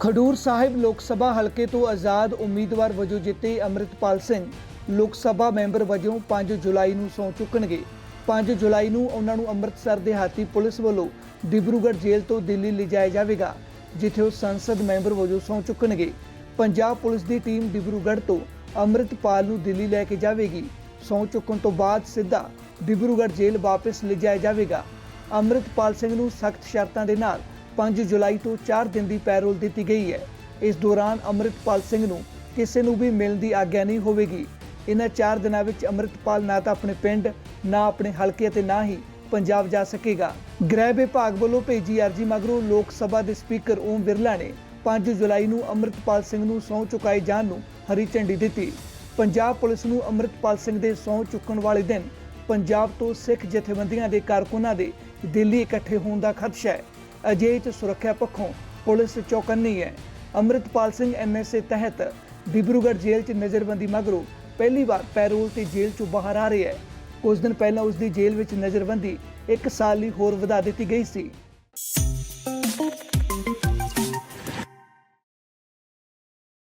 ਖਡੂਰ ਸਾਹਿਬ ਲੋਕ ਸਭਾ ਹਲਕੇ ਤੋਂ ਆਜ਼ਾਦ ਉਮੀਦਵਾਰ ਵਜੋਂ ਜਿੱਤੇ ਅੰਮ੍ਰਿਤਪਾਲ ਸਿੰਘ। ਲੋਕ ਸਭਾ ਮੈਂਬਰ ਵਜੋਂ 5 ਜੁਲਾਈ ਨੂੰ ਸਹੁੰ ਚੁੱਕਣਗੇ। 5 ਜੁਲਾਈ ਨੂੰ ਉਹਨਾਂ ਨੂੰ ਅੰਮ੍ਰਿਤਸਰ ਦੇ ਹਾਤੀ ਪੁਲਿਸ ਵੱਲੋਂ ਡਿਬਰੂਗੜ੍ਹ ਜੇਲ੍ਹ ਤੋਂ ਦਿੱਲੀ ਲਿਜਾਇਆ ਜਾਵੇਗਾ, ਜਿੱਥੇ ਉਹ ਸੰਸਦ ਮੈਂਬਰ ਵਜੋਂ ਸਹੁੰ ਚੁੱਕਣਗੇ। ਪੰਜਾਬ ਪੁਲਿਸ ਦੀ ਟੀਮ ਡਿਬਰੂਗੜ੍ਹ ਤੋਂ ਅੰਮ੍ਰਿਤਪਾਲ ਨੂੰ ਦਿੱਲੀ ਲੈ ਕੇ ਜਾਵੇਗੀ। ਸਹੁੰ ਚੁੱਕਣ ਤੋਂ ਬਾਅਦ ਸਿੱਧਾ ਡਿਬਰੂਗੜ੍ਹ ਜੇਲ੍ਹ ਵਾਪਸ ਲਿਜਾਇਆ ਜਾਵੇਗਾ। ਅੰਮ੍ਰਿਤਪਾਲ ਸਿੰਘ ਨੂੰ ਸਖਤ ਸ਼ਰਤਾਂ ਦੇ ਨਾਲ 5 ਜੁਲਾਈ ਤੋਂ 4 ਦਿਨ ਦੀ ਪੈਰੋਲ ਦਿੱਤੀ ਗਈ ਹੈ। ਇਸ ਦੌਰਾਨ ਅੰਮ੍ਰਿਤਪਾਲ ਸਿੰਘ ਨੂੰ ਕਿਸੇ ਨੂੰ ਵੀ ਮਿਲਣ ਦੀ ਆਗਿਆ ਨਹੀਂ ਹੋਵੇਗੀ। ਇਹਨਾਂ 4 ਦਿਨਾਂ ਵਿੱਚ ਅੰਮ੍ਰਿਤਪਾਲ ਨਾ ਤਾਂ ਆਪਣੇ ਪਿੰਡ, ਨਾ ਆਪਣੇ ਹਲਕੇ ਅਤੇ ਨਾ ਹੀ ਪੰਜਾਬ ਜਾ ਸਕੇਗਾ। ਗ੍ਰਹਿ ਵਿਭਾਗ ਵੱਲੋਂ ਭੇਜੀ ਅਰਜੀ ਮਗਰੋਂ ਲੋਕ ਸਭਾ ਦੇ ਸਪੀਕਰ ਓਮ ਬਿਰਲਾ ਨੇ 5 ਜੁਲਾਈ ਨੂੰ ਅੰਮ੍ਰਿਤਪਾਲ ਸਿੰਘ ਨੂੰ ਸਹੁੰ ਚੁਕਾਏ ਜਾਣ ਨੂੰ ਹਰੀ ਝੰਡੀ ਦਿੱਤੀ। ਪੰਜਾਬ ਪੁਲਿਸ ਨੂੰ ਅੰਮ੍ਰਿਤਪਾਲ ਸਿੰਘ ਦੇ ਸਹੁੰ ਚੁੱਕਣ ਵਾਲੇ ਦਿਨ ਪੰਜਾਬ ਤੋਂ ਸਿੱਖ ਜਥੇਬੰਦੀਆਂ ਦੇ ਕਾਰਕੁਨਾਂ ਦੇ ਦਿੱਲੀ ਇਕੱਠੇ ਹੋਣ ਦਾ ਖਦਸ਼ਾ ਹੈ। ਅਜਿਹੇ ਚ ਸੁਰੱਖਿਆ ਪੱਖੋਂ ਪੁਲਿਸ ਚੌਕੰਨੀ ਹੈ। ਅੰਮ੍ਰਿਤਪਾਲ ਸਿੰਘ ਐਨਐਸਏ ਤਹਿਤ ਡਿਬਰੂਗੜ੍ਹ ਜੇਲ੍ਹ 'ਚ ਨਜ਼ਰਬੰਦੀ ਮਗਰੋਂ ਪਹਿਲੀ ਵਾਰ ਪੈਰੋਲ ਤੇ ਜੇਲ੍ਹ 'ਚੋਂ ਬਾਹਰ ਆ ਰਿਹਾ ਹੈ। ਕੁਝ ਦਿਨ ਪਹਿਲਾਂ ਉਸ ਦੀ ਜੇਲ੍ਹ ਵਿੱਚ ਨਜ਼ਰਬੰਦੀ 1 ਸਾਲ ਲਈ ਹੋਰ ਵਧਾ ਦਿੱਤੀ ਗਈ ਸੀ।